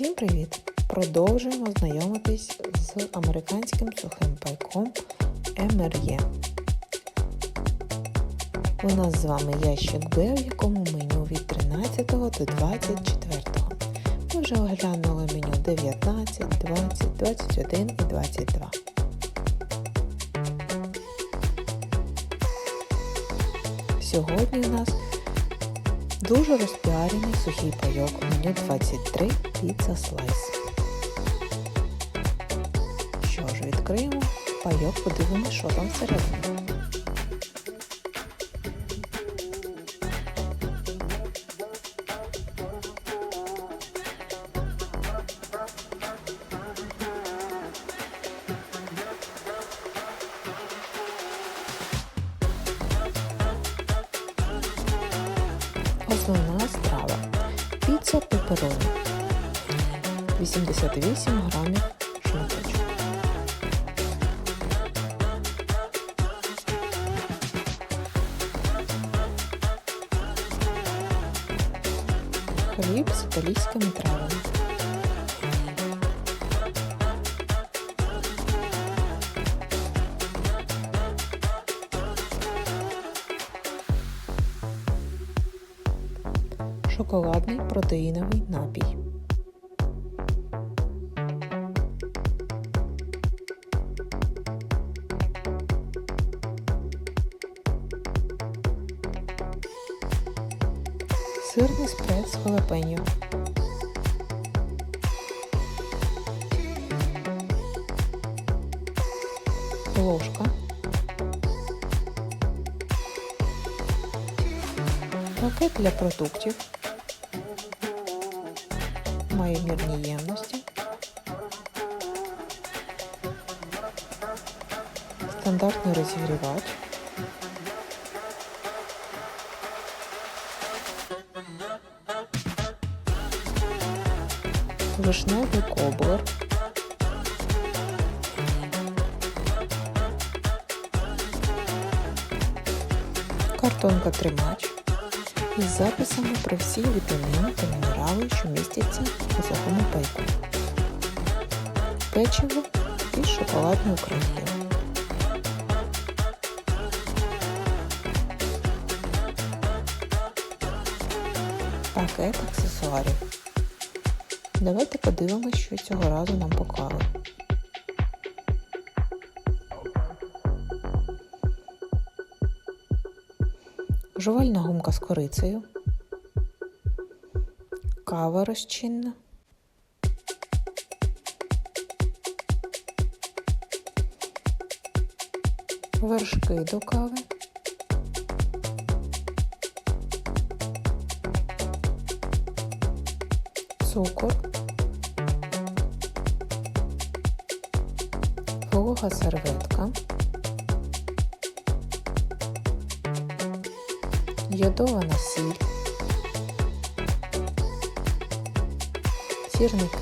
Всім привіт! Продовжуємо знайомитись з американським сухим пайком MRE. У нас з вами ящик Б, в якому меню від 13 до 24. Ми вже оглянули меню 19, 20, 21 і 22. Сьогодні у нас дуже розпіарений сухий пайок меню 23 піца слайс. Що ж, відкриємо пайок, подивимося, що там всередині. Основна страва. Піца пепероні. 88 грамів шматочок. Хліб з італійськими травами. Шоколадний протеїновий напій. Сирний спред з халапеньо. Ложка. Пакет для продуктів. Має мірні ємності. Стандартний розігрівач. Вишневий коблер. Картонка тримач Із записами про всі вітаміни та мінерали, що містяться у сухому пайку. Печиво і шоколадною кримкою. Пакет аксесуарів. Давайте подивимось, що цього разу нам поклали. Жувальна гумка з корицею, кава розчинна, вершки до кави, цукор, волога серветка. Йодована сіль, сірники,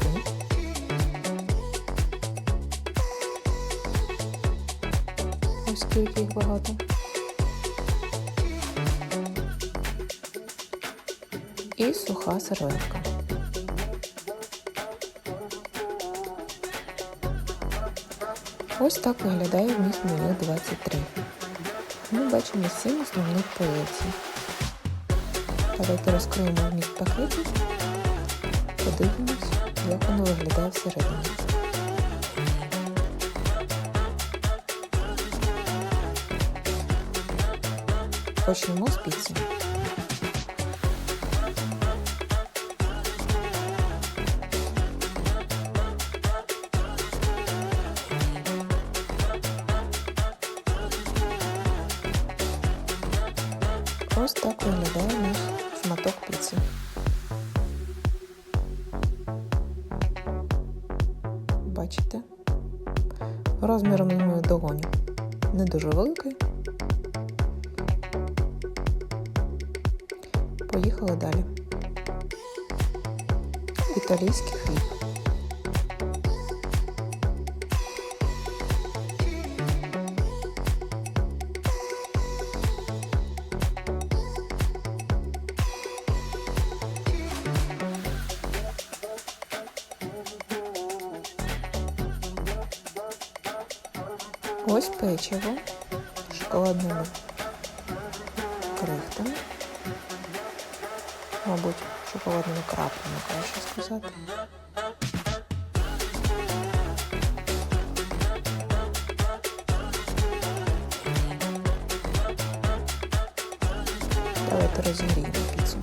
ось скільки їх багато, і суха серветка. Ось так виглядає вміст меню 23. Ми бачимо сім основних позицій. Давайте розкриємо вміст пакетів, подивимось, як воно виглядає всередині. Почнемо з піци. Ось так виглядає наш шматок піци. Бачите? Розміром на мою не дуже великий. Поїхали далі. Італійський хліб. Ось печиво з шоколадними крихтами. Мабуть, шоколадними краплями, краще сказати. Давайте розігріємо піцу.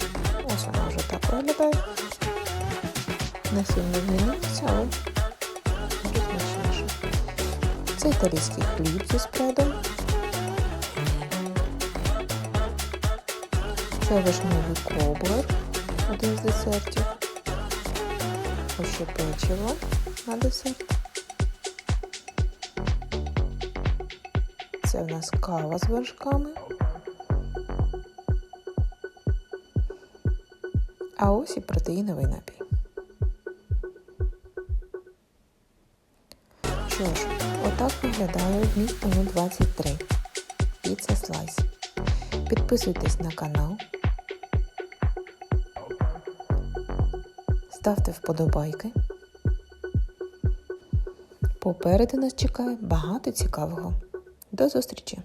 Ось вона вже так виглядає. Не сильно змінилася, але. Це італійський хліб зі спредом. Це вишневий коблер, один з десертів. Ще печиво на десерт. Це в нас кава з вершками. А ось і протеїновий напій. Що отак виглядає дні тому 23. Піца слайс. Підписуйтесь на канал. Ставте вподобайки. Попереду нас чекає багато цікавого. До зустрічі!